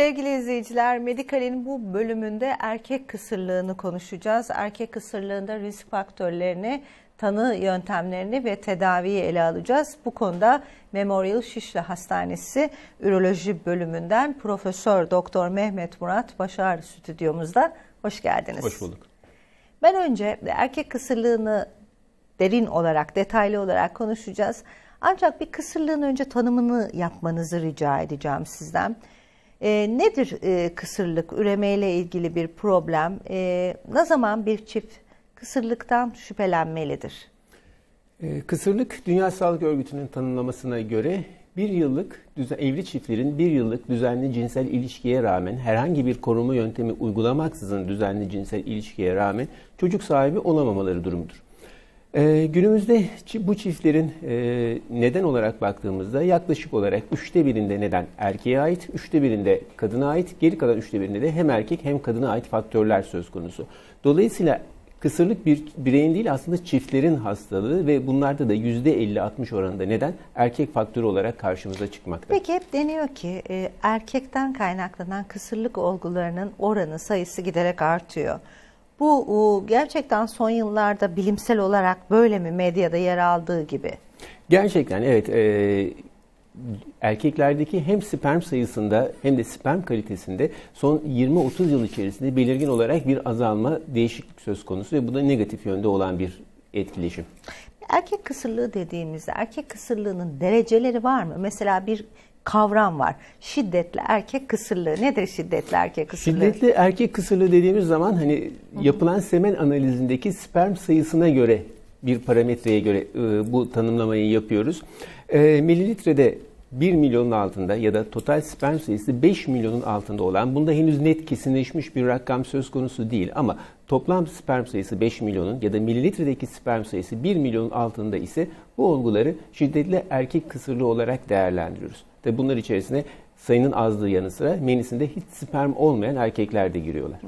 Sevgili izleyiciler, Medikal'in bu bölümünde erkek kısırlığını konuşacağız. Erkek kısırlığında risk faktörlerini, tanı yöntemlerini ve tedaviyi ele alacağız. Bu konuda Memorial Şişli Hastanesi Üroloji bölümünden Profesör Doktor Mehmet Murat Başar stüdyomuzda. Hoş geldiniz. Hoş bulduk. Ben önce erkek kısırlığını derin olarak, detaylı olarak konuşacağız. Ancak bir kısırlığın önce tanımını yapmanızı rica edeceğim sizden. E, nedir e, kısırlık, üremeyle ilgili bir problem? E, ne zaman bir çift kısırlıktan şüphelenmelidir? Ee, kısırlık Dünya Sağlık Örgütü'nün tanımlamasına göre bir yıllık evli çiftlerin bir yıllık düzenli cinsel ilişkiye rağmen herhangi bir koruma yöntemi uygulamaksızın düzenli cinsel ilişkiye rağmen çocuk sahibi olamamaları durumudur. Ee, günümüzde bu çiftlerin e, neden olarak baktığımızda yaklaşık olarak üçte birinde neden erkeğe ait, üçte birinde kadına ait, geri kalan üçte birinde de hem erkek hem kadına ait faktörler söz konusu. Dolayısıyla kısırlık bir bireyin değil aslında çiftlerin hastalığı ve bunlarda da %50-60 oranında neden erkek faktörü olarak karşımıza çıkmakta. Peki hep deniyor ki e, erkekten kaynaklanan kısırlık olgularının oranı sayısı giderek artıyor. Bu gerçekten son yıllarda bilimsel olarak böyle mi medyada yer aldığı gibi? Gerçekten evet. E, erkeklerdeki hem sperm sayısında hem de sperm kalitesinde son 20-30 yıl içerisinde belirgin olarak bir azalma, değişiklik söz konusu ve bu da negatif yönde olan bir etkileşim. Erkek kısırlığı dediğimizde erkek kısırlığının dereceleri var mı? Mesela bir kavram var. Şiddetli erkek kısırlığı. Nedir şiddetli erkek kısırlığı? Şiddetli erkek kısırlığı dediğimiz zaman hani yapılan semen analizindeki sperm sayısına göre bir parametreye göre e, bu tanımlamayı yapıyoruz. E, mililitrede 1 milyonun altında ya da total sperm sayısı 5 milyonun altında olan, bunda henüz net kesinleşmiş bir rakam söz konusu değil ama toplam sperm sayısı 5 milyonun ya da mililitredeki sperm sayısı 1 milyonun altında ise bu olguları şiddetli erkek kısırlığı olarak değerlendiriyoruz. Tabi bunlar içerisine sayının azlığı yanı sıra menisinde hiç sperm olmayan erkekler de giriyorlar.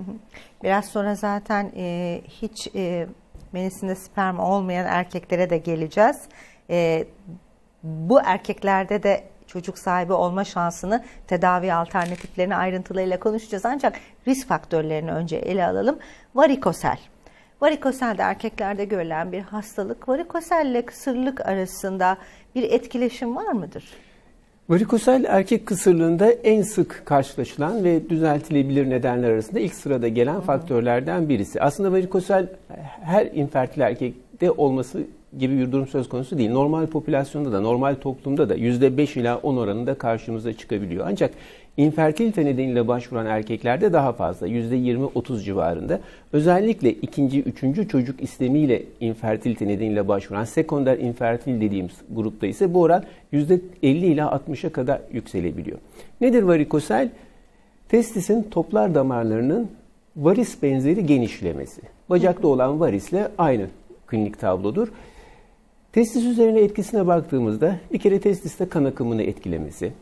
Biraz sonra zaten e, hiç e, menisinde sperm olmayan erkeklere de geleceğiz. E, bu erkeklerde de çocuk sahibi olma şansını, tedavi alternatiflerini ayrıntılıyla konuşacağız. Ancak risk faktörlerini önce ele alalım. Varikosel. Varikosel de erkeklerde görülen bir hastalık. Varikosel ile kısırlık arasında bir etkileşim var mıdır? Varikosel erkek kısırlığında en sık karşılaşılan ve düzeltilebilir nedenler arasında ilk sırada gelen faktörlerden birisi. Aslında varikosel her infertil erkekte olması gibi bir durum söz konusu değil. Normal popülasyonda da, normal toplumda da %5 ila 10 oranında karşımıza çıkabiliyor. Ancak infertilite nedeniyle başvuran erkeklerde daha fazla, %20-30 civarında. Özellikle ikinci, üçüncü çocuk istemiyle infertilite nedeniyle başvuran sekonder infertil dediğimiz grupta ise bu oran %50 ila 60'a kadar yükselebiliyor. Nedir varikosel? Testisin toplar damarlarının varis benzeri genişlemesi. Bacakta olan varisle aynı klinik tablodur. Testis üzerine etkisine baktığımızda bir kere testiste kan akımını etkilemesi,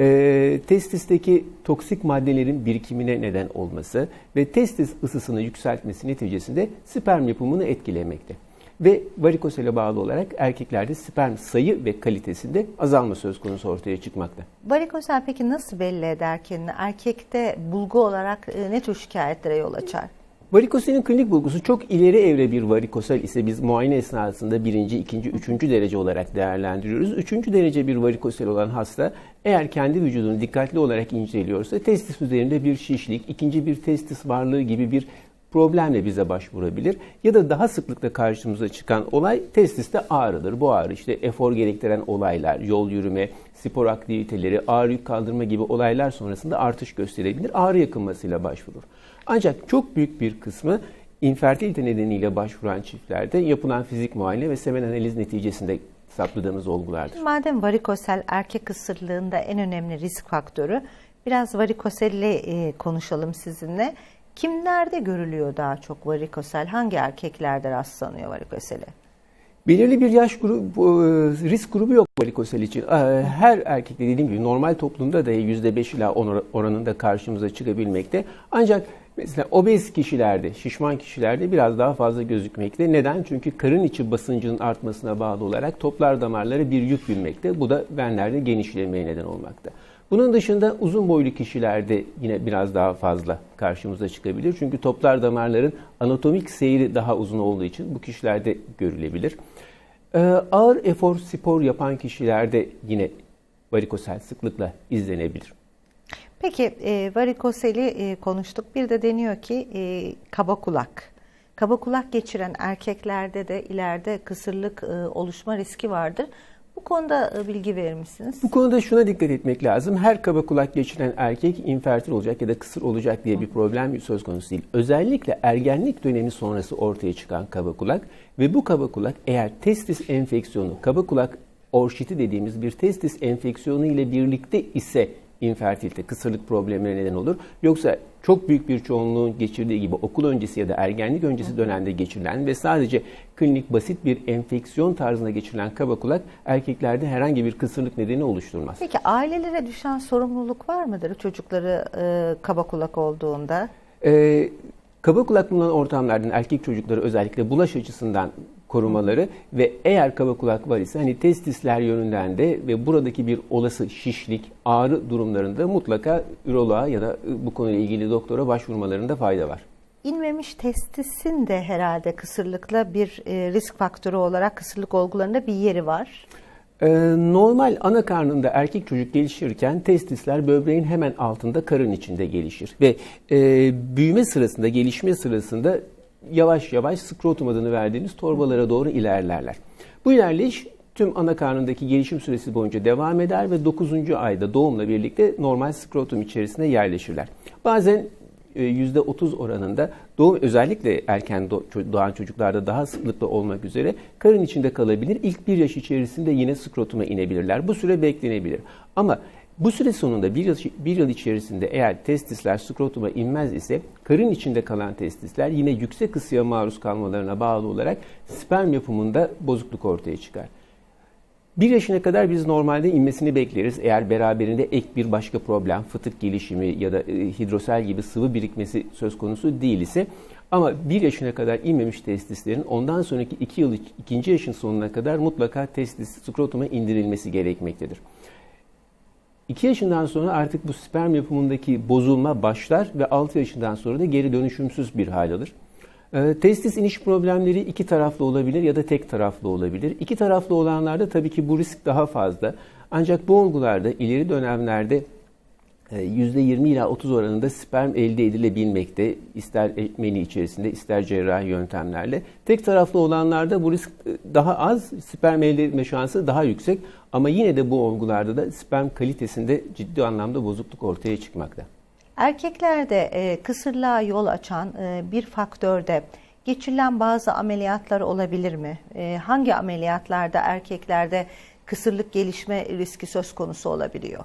e, testisteki toksik maddelerin birikimine neden olması ve testis ısısını yükseltmesi neticesinde sperm yapımını etkilemekte. Ve varikosele bağlı olarak erkeklerde sperm sayı ve kalitesinde azalma söz konusu ortaya çıkmakta. Varikosel peki nasıl belli eder kendini? Erkekte bulgu olarak e, ne tür şikayetlere yol açar? Varikoselin klinik bulgusu çok ileri evre bir varikosel ise biz muayene esnasında birinci, ikinci, üçüncü derece olarak değerlendiriyoruz. Üçüncü derece bir varikosel olan hasta eğer kendi vücudunu dikkatli olarak inceliyorsa testis üzerinde bir şişlik, ikinci bir testis varlığı gibi bir problemle bize başvurabilir. Ya da daha sıklıkla karşımıza çıkan olay testiste ağrıdır. Bu ağrı işte efor gerektiren olaylar, yol yürüme, spor aktiviteleri, ağır yük kaldırma gibi olaylar sonrasında artış gösterebilir. Ağrı yakınmasıyla başvurur. Ancak çok büyük bir kısmı infertilite nedeniyle başvuran çiftlerde yapılan fizik muayene ve semen analiz neticesinde saptadığımız olgulardır. Madem varikosel erkek kısırlığında en önemli risk faktörü, biraz varikoselle e, konuşalım sizinle. Kimlerde görülüyor daha çok varikosel? Hangi erkeklerde rastlanıyor varikosele? Belirli bir yaş grubu, e, risk grubu yok varikosel için. E, her erkekte dediğim gibi normal toplumda da %5 ila 10 oranında karşımıza çıkabilmekte. Ancak Mesela obez kişilerde, şişman kişilerde biraz daha fazla gözükmekte. Neden? Çünkü karın içi basıncının artmasına bağlı olarak toplar damarları bir yük binmekte. Bu da venlerde genişlemeye neden olmakta. Bunun dışında uzun boylu kişilerde yine biraz daha fazla karşımıza çıkabilir. Çünkü toplar damarların anatomik seyri daha uzun olduğu için bu kişilerde görülebilir. Ee, ağır efor spor yapan kişilerde yine varikosel sıklıkla izlenebilir. Peki e, varikoseli e, konuştuk. Bir de deniyor ki e, kaba kulak. Kaba kulak geçiren erkeklerde de ileride kısırlık e, oluşma riski vardır. Bu konuda e, bilgi verir misiniz? Bu konuda şuna dikkat etmek lazım. Her kaba kulak geçiren erkek infertil olacak ya da kısır olacak diye bir problem söz konusu değil. Özellikle ergenlik dönemi sonrası ortaya çıkan kaba kulak ve bu kaba kulak eğer testis enfeksiyonu, kaba kulak orşiti dediğimiz bir testis enfeksiyonu ile birlikte ise infertilite, kısırlık problemine neden olur. Yoksa çok büyük bir çoğunluğun geçirdiği gibi okul öncesi ya da ergenlik öncesi dönemde geçirilen ve sadece klinik basit bir enfeksiyon tarzında geçirilen kaba kulak erkeklerde herhangi bir kısırlık nedeni oluşturmaz. Peki ailelere düşen sorumluluk var mıdır çocukları e, kaba kulak olduğunda? Ee, kaba kulak bulunan ortamlardan erkek çocukları özellikle bulaş açısından korumaları ve eğer kaba kulak var ise hani testisler yönünden de ve buradaki bir olası şişlik, ağrı durumlarında mutlaka üroloğa ya da bu konuyla ilgili doktora başvurmalarında fayda var. İnmemiş testisin de herhalde kısırlıkla bir e, risk faktörü olarak kısırlık olgularında bir yeri var. Ee, normal ana karnında erkek çocuk gelişirken testisler böbreğin hemen altında karın içinde gelişir ve e, büyüme sırasında gelişme sırasında yavaş yavaş skrotum adını verdiğimiz torbalara doğru ilerlerler. Bu ilerleyiş tüm ana karnındaki gelişim süresi boyunca devam eder ve 9. ayda doğumla birlikte normal skrotum içerisine yerleşirler. Bazen %30 e, oranında doğum özellikle erken doğan çocuklarda daha sıklıkla olmak üzere karın içinde kalabilir. İlk bir yaş içerisinde yine skrotuma inebilirler. Bu süre beklenebilir. Ama bu süre sonunda bir yıl, bir yıl içerisinde eğer testisler skrotuma inmez ise karın içinde kalan testisler yine yüksek ısıya maruz kalmalarına bağlı olarak sperm yapımında bozukluk ortaya çıkar. Bir yaşına kadar biz normalde inmesini bekleriz. Eğer beraberinde ek bir başka problem, fıtık gelişimi ya da e, hidrosel gibi sıvı birikmesi söz konusu değil ise ama bir yaşına kadar inmemiş testislerin ondan sonraki iki yıl, ikinci yaşın sonuna kadar mutlaka testis skrotuma indirilmesi gerekmektedir. 2 yaşından sonra artık bu sperm yapımındaki bozulma başlar ve 6 yaşından sonra da geri dönüşümsüz bir hal alır. E, testis iniş problemleri iki taraflı olabilir ya da tek taraflı olabilir. İki taraflı olanlarda tabii ki bu risk daha fazla. Ancak bu olgularda ileri dönemlerde %20 ila 30 oranında sperm elde edilebilmekte. ister meni içerisinde ister cerrahi yöntemlerle. Tek taraflı olanlarda bu risk e, daha az, sperm elde etme şansı daha yüksek. Ama yine de bu olgularda da sperm kalitesinde ciddi anlamda bozukluk ortaya çıkmakta. Erkeklerde e, kısırlığa yol açan e, bir faktörde geçirilen bazı ameliyatlar olabilir mi? Hangi ameliyatlarda erkeklerde kısırlık gelişme riski söz konusu olabiliyor?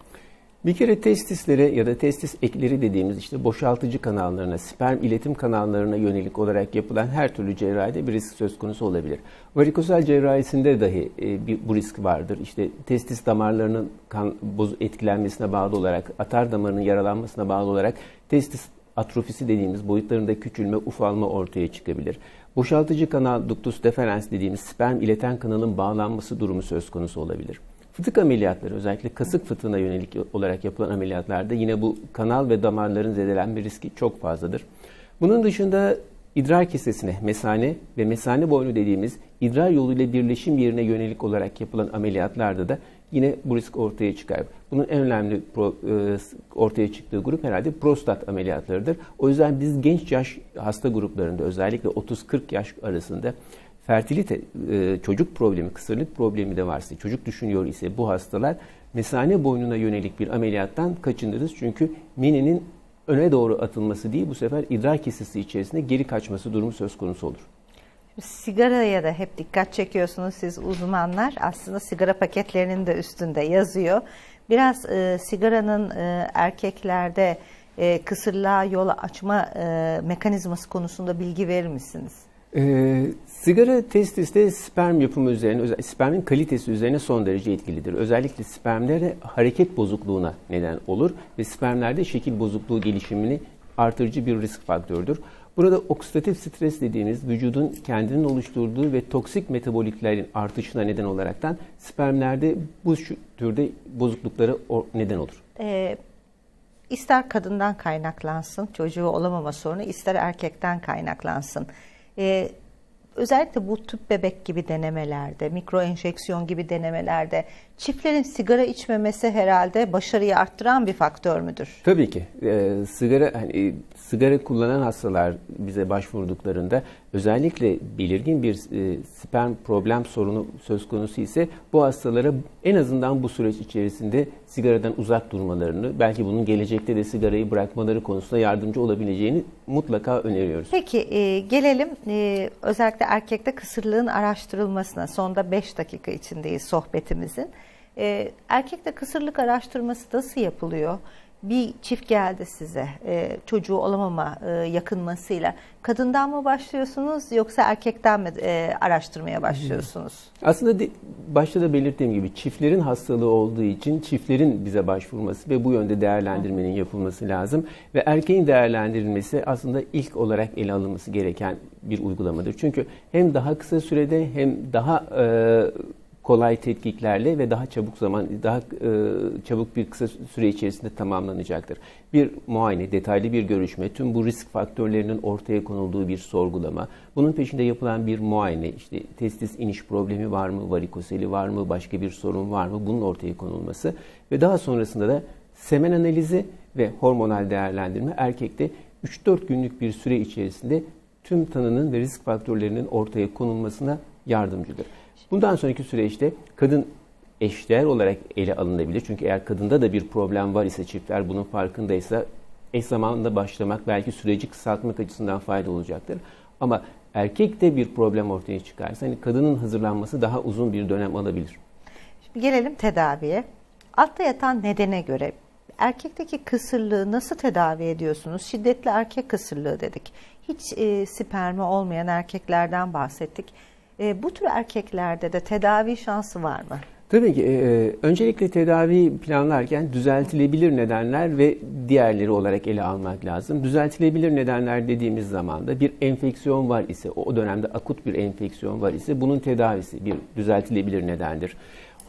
Bir kere testislere ya da testis ekleri dediğimiz işte boşaltıcı kanallarına, sperm iletim kanallarına yönelik olarak yapılan her türlü cerrahide bir risk söz konusu olabilir. Varikosel cerrahisinde dahi e, bir, bu risk vardır. İşte testis damarlarının kan boz etkilenmesine bağlı olarak, atar damarının yaralanmasına bağlı olarak testis atrofisi dediğimiz boyutlarında küçülme, ufalma ortaya çıkabilir. Boşaltıcı kanal ductus deferens dediğimiz sperm ileten kanalın bağlanması durumu söz konusu olabilir. Fıtık ameliyatları özellikle kasık fıtığına yönelik olarak yapılan ameliyatlarda yine bu kanal ve damarların zedelenme riski çok fazladır. Bunun dışında idrar kesesine, mesane ve mesane boynu dediğimiz idrar yoluyla birleşim yerine yönelik olarak yapılan ameliyatlarda da yine bu risk ortaya çıkar. Bunun en önemli e, ortaya çıktığı grup herhalde prostat ameliyatlarıdır. O yüzden biz genç yaş hasta gruplarında özellikle 30-40 yaş arasında fertilite, e, çocuk problemi, kısırlık problemi de varsa, çocuk düşünüyor ise bu hastalar mesane boynuna yönelik bir ameliyattan kaçınırız. Çünkü meninin öne doğru atılması değil, bu sefer idrar kesesi içerisinde geri kaçması durumu söz konusu olur. Sigaraya da hep dikkat çekiyorsunuz siz uzmanlar. Aslında sigara paketlerinin de üstünde yazıyor. Biraz e, sigaranın e, erkeklerde e, kısırlığa yol açma e, mekanizması konusunda bilgi verir misiniz? Ee, sigara testiste sperm yapımı üzerine, spermin kalitesi üzerine son derece etkilidir. Özellikle spermlere hareket bozukluğuna neden olur ve spermlerde şekil bozukluğu gelişimini artırıcı bir risk faktörüdür. Burada oksidatif stres dediğimiz vücudun kendinin oluşturduğu ve toksik metaboliklerin artışına neden olaraktan spermlerde bu türde bozukluklara neden olur. Ee, ister kadından kaynaklansın çocuğu olamama sorunu ister erkekten kaynaklansın. Ee, özellikle bu tüp bebek gibi denemelerde, mikro enjeksiyon gibi denemelerde çiftlerin sigara içmemesi herhalde başarıyı arttıran bir faktör müdür? Tabii ki. Ee, sigara hani sigara kullanan hastalar bize başvurduklarında özellikle belirgin bir e, sperm problem sorunu söz konusu ise bu hastalara en azından bu süreç içerisinde sigaradan uzak durmalarını, belki bunun gelecekte de sigarayı bırakmaları konusunda yardımcı olabileceğini mutlaka öneriyoruz. Peki e, gelelim e, özellikle erkekte kısırlığın araştırılmasına. Sonda 5 dakika içindeyiz sohbetimizin. E, erkekte kısırlık araştırması nasıl yapılıyor? Bir çift geldi size e, çocuğu olamama e, yakınmasıyla kadından mı başlıyorsunuz yoksa erkekten mi e, araştırmaya başlıyorsunuz? Aslında de, başta da belirttiğim gibi çiftlerin hastalığı olduğu için çiftlerin bize başvurması ve bu yönde değerlendirmenin yapılması lazım ve erkeğin değerlendirilmesi aslında ilk olarak ele alınması gereken bir uygulamadır. Çünkü hem daha kısa sürede hem daha e, kolay tetkiklerle ve daha çabuk zaman, daha e, çabuk bir kısa süre içerisinde tamamlanacaktır. Bir muayene, detaylı bir görüşme, tüm bu risk faktörlerinin ortaya konulduğu bir sorgulama, bunun peşinde yapılan bir muayene, işte testis iniş problemi var mı, varikoseli var mı, başka bir sorun var mı, bunun ortaya konulması ve daha sonrasında da semen analizi ve hormonal değerlendirme erkekte 3-4 günlük bir süre içerisinde tüm tanının ve risk faktörlerinin ortaya konulmasına yardımcıdır. Bundan sonraki süreçte kadın eşdeğer olarak ele alınabilir. Çünkü eğer kadında da bir problem var ise çiftler bunun farkındaysa eş zamanında başlamak belki süreci kısaltmak açısından fayda olacaktır. Ama erkekte bir problem ortaya çıkarsa hani kadının hazırlanması daha uzun bir dönem alabilir. Şimdi gelelim tedaviye. Altta yatan nedene göre erkekteki kısırlığı nasıl tedavi ediyorsunuz? Şiddetli erkek kısırlığı dedik. Hiç e, spermi olmayan erkeklerden bahsettik. E, bu tür erkeklerde de tedavi şansı var mı? Tabii ki. E, öncelikle tedavi planlarken düzeltilebilir nedenler ve diğerleri olarak ele almak lazım. Düzeltilebilir nedenler dediğimiz zaman da bir enfeksiyon var ise, o dönemde akut bir enfeksiyon var ise bunun tedavisi bir düzeltilebilir nedendir.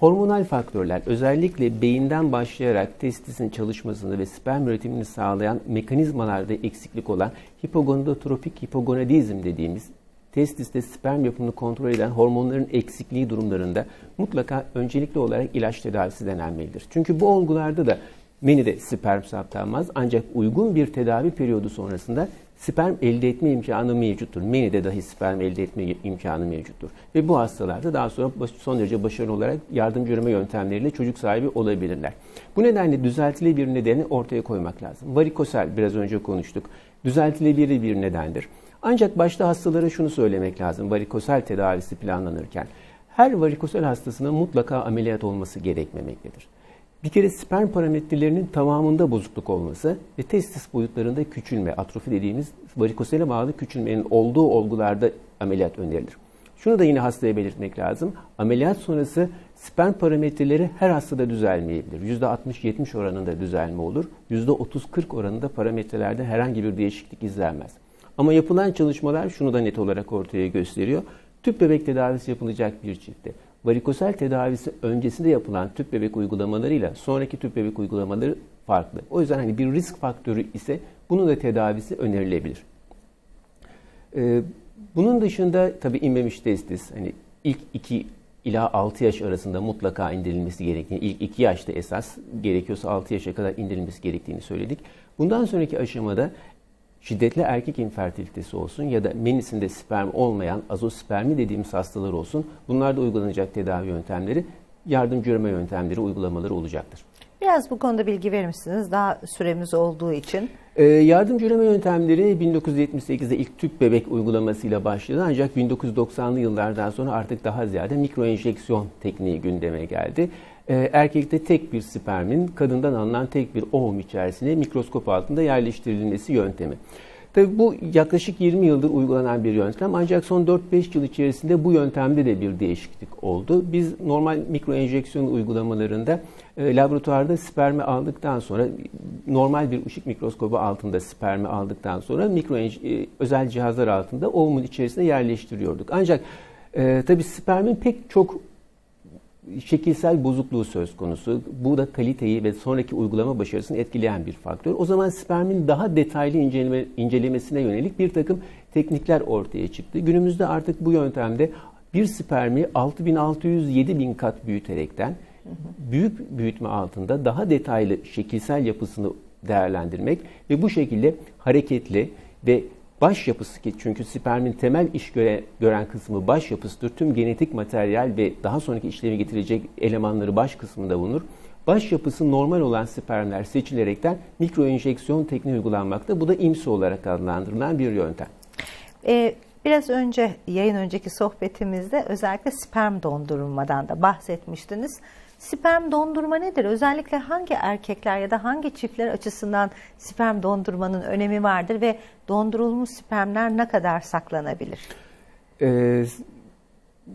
Hormonal faktörler özellikle beyinden başlayarak testisin çalışmasını ve sperm üretimini sağlayan mekanizmalarda eksiklik olan hipogonadotropik hipogonadizm dediğimiz testiste sperm yapımını kontrol eden hormonların eksikliği durumlarında mutlaka öncelikli olarak ilaç tedavisi denenmelidir. Çünkü bu olgularda da menide sperm saptanmaz ancak uygun bir tedavi periyodu sonrasında sperm elde etme imkanı mevcuttur. Menide dahi sperm elde etme imkanı mevcuttur. Ve bu hastalarda daha sonra son derece başarılı olarak yardımcı üreme yöntemleriyle çocuk sahibi olabilirler. Bu nedenle düzeltilebilir nedeni ortaya koymak lazım. Varikosel biraz önce konuştuk. Düzeltilebilir bir nedendir. Ancak başta hastalara şunu söylemek lazım varikosel tedavisi planlanırken. Her varikosel hastasına mutlaka ameliyat olması gerekmemektedir. Bir kere sperm parametrelerinin tamamında bozukluk olması ve testis boyutlarında küçülme, atrofi dediğimiz varikosele bağlı küçülmenin olduğu olgularda ameliyat önerilir. Şunu da yine hastaya belirtmek lazım. Ameliyat sonrası sperm parametreleri her hastada düzelmeyebilir. %60-70 oranında düzelme olur. %30-40 oranında parametrelerde herhangi bir değişiklik izlenmez. Ama yapılan çalışmalar şunu da net olarak ortaya gösteriyor. Tüp bebek tedavisi yapılacak bir çiftte. Varikosel tedavisi öncesinde yapılan tüp bebek uygulamalarıyla sonraki tüp bebek uygulamaları farklı. O yüzden hani bir risk faktörü ise bunun da tedavisi önerilebilir. Ee, bunun dışında tabii inmemiş testis hani ilk 2 ila 6 yaş arasında mutlaka indirilmesi gerektiğini, ilk 2 yaşta esas gerekiyorsa 6 yaşa kadar indirilmesi gerektiğini söyledik. Bundan sonraki aşamada şiddetli erkek infertilitesi olsun ya da menisinde sperm olmayan azospermi dediğimiz hastalar olsun bunlarda uygulanacak tedavi yöntemleri yardımcı üreme yöntemleri uygulamaları olacaktır. Biraz bu konuda bilgi verir misiniz? Daha süremiz olduğu için. Ee, yardımcı üreme yöntemleri 1978'de ilk tüp bebek uygulamasıyla başladı ancak 1990'lı yıllardan sonra artık daha ziyade mikroenjeksiyon tekniği gündeme geldi. Ee, erkekte tek bir spermin kadından alınan tek bir ovum içerisine mikroskop altında yerleştirilmesi yöntemi. Tabii bu yaklaşık 20 yıldır uygulanan bir yöntem ancak son 4-5 yıl içerisinde bu yöntemde de bir değişiklik oldu. Biz normal mikro enjeksiyon uygulamalarında e, laboratuvarda spermi aldıktan sonra normal bir ışık mikroskobu altında spermi aldıktan sonra mikro e, özel cihazlar altında ovumun içerisine yerleştiriyorduk. Ancak e, tabii spermin pek çok şekilsel bozukluğu söz konusu. Bu da kaliteyi ve sonraki uygulama başarısını etkileyen bir faktör. O zaman spermin daha detaylı inceleme, incelemesine yönelik bir takım teknikler ortaya çıktı. Günümüzde artık bu yöntemde bir spermi 6600-7000 kat büyüterekten büyük büyütme altında daha detaylı şekilsel yapısını değerlendirmek ve bu şekilde hareketli ve baş yapısı ki çünkü spermin temel iş göre, gören kısmı baş yapısıdır. Tüm genetik materyal ve daha sonraki işlemi getirecek elemanları baş kısmında bulunur. Baş yapısı normal olan spermler seçilerekten mikro enjeksiyon tekniği uygulanmakta. Bu da IMSI olarak adlandırılan bir yöntem. Ee, biraz önce yayın önceki sohbetimizde özellikle sperm dondurulmadan da bahsetmiştiniz. Sperm dondurma nedir? Özellikle hangi erkekler ya da hangi çiftler açısından sperm dondurmanın önemi vardır ve dondurulmuş spermler ne kadar saklanabilir? Ee,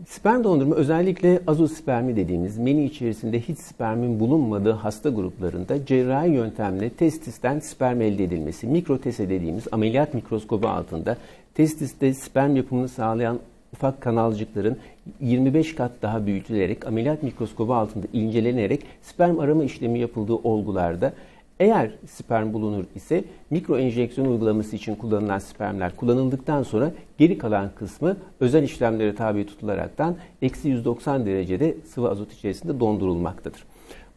sperm dondurma özellikle azospermi dediğimiz meni içerisinde hiç spermin bulunmadığı hasta gruplarında cerrahi yöntemle testisten sperm elde edilmesi, mikrotese dediğimiz ameliyat mikroskobu altında testiste sperm yapımını sağlayan ufak kanalcıkların 25 kat daha büyütülerek ameliyat mikroskobu altında incelenerek sperm arama işlemi yapıldığı olgularda eğer sperm bulunur ise mikro enjeksiyon uygulaması için kullanılan spermler kullanıldıktan sonra geri kalan kısmı özel işlemlere tabi tutularaktan eksi 190 derecede sıvı azot içerisinde dondurulmaktadır.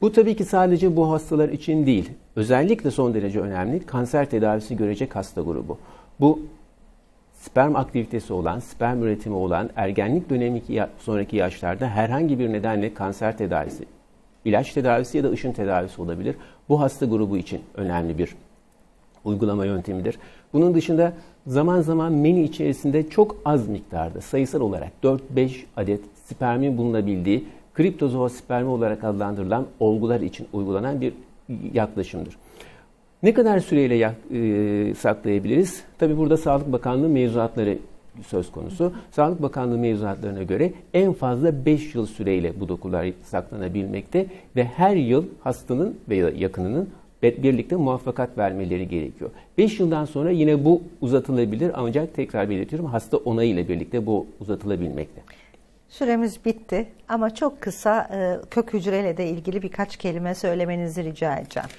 Bu tabii ki sadece bu hastalar için değil, özellikle son derece önemli kanser tedavisi görecek hasta grubu. Bu sperm aktivitesi olan, sperm üretimi olan ergenlik dönemi sonraki yaşlarda herhangi bir nedenle kanser tedavisi, ilaç tedavisi ya da ışın tedavisi olabilir. Bu hasta grubu için önemli bir uygulama yöntemidir. Bunun dışında zaman zaman meni içerisinde çok az miktarda sayısal olarak 4-5 adet spermin bulunabildiği kriptozoosppermi olarak adlandırılan olgular için uygulanan bir yaklaşımdır. Ne kadar süreyle e, saklayabiliriz? Tabi burada Sağlık Bakanlığı mevzuatları söz konusu. Sağlık Bakanlığı mevzuatlarına göre en fazla 5 yıl süreyle bu dokular saklanabilmekte ve her yıl hastanın veya yakınının birlikte muvaffakat vermeleri gerekiyor. 5 yıldan sonra yine bu uzatılabilir ancak tekrar belirtiyorum hasta onayıyla birlikte bu uzatılabilmekte. Süremiz bitti ama çok kısa e, kök hücreyle de ilgili birkaç kelime söylemenizi rica edeceğim.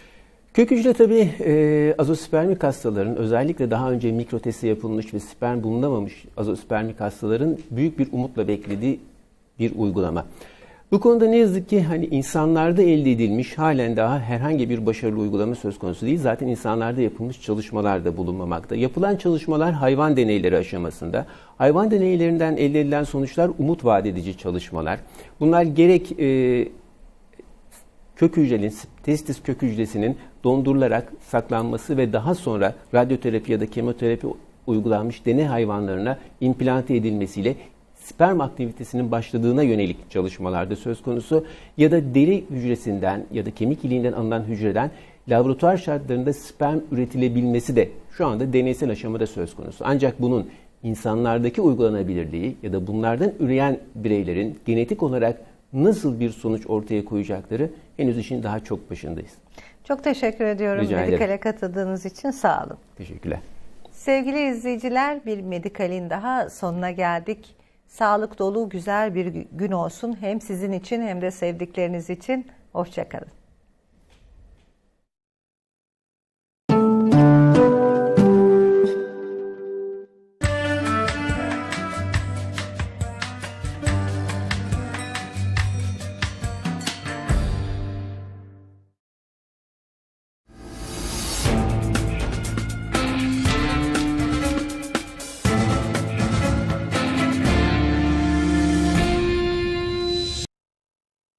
Kök hücre tabii e, azospermik hastaların özellikle daha önce mikrotesti yapılmış ve sperm bulunamamış azospermik hastaların büyük bir umutla beklediği bir uygulama. Bu konuda ne yazık ki hani insanlarda elde edilmiş halen daha herhangi bir başarılı uygulama söz konusu değil. Zaten insanlarda yapılmış çalışmalar da bulunmamakta. Yapılan çalışmalar hayvan deneyleri aşamasında. Hayvan deneylerinden elde edilen sonuçlar umut vaat edici çalışmalar. Bunlar gerek e, kök hücrenin, testis kök hücresinin dondurularak saklanması ve daha sonra radyoterapi ya da kemoterapi uygulanmış deney hayvanlarına implante edilmesiyle sperm aktivitesinin başladığına yönelik çalışmalarda söz konusu ya da deri hücresinden ya da kemik iliğinden alınan hücreden laboratuvar şartlarında sperm üretilebilmesi de şu anda deneysel aşamada söz konusu. Ancak bunun insanlardaki uygulanabilirliği ya da bunlardan üreyen bireylerin genetik olarak nasıl bir sonuç ortaya koyacakları henüz işin daha çok başındayız. Çok teşekkür ediyorum Rica Medikal'e katıldığınız için. Sağ olun. Teşekkürler. Sevgili izleyiciler bir Medikal'in daha sonuna geldik. Sağlık dolu güzel bir gün olsun hem sizin için hem de sevdikleriniz için. Hoşçakalın.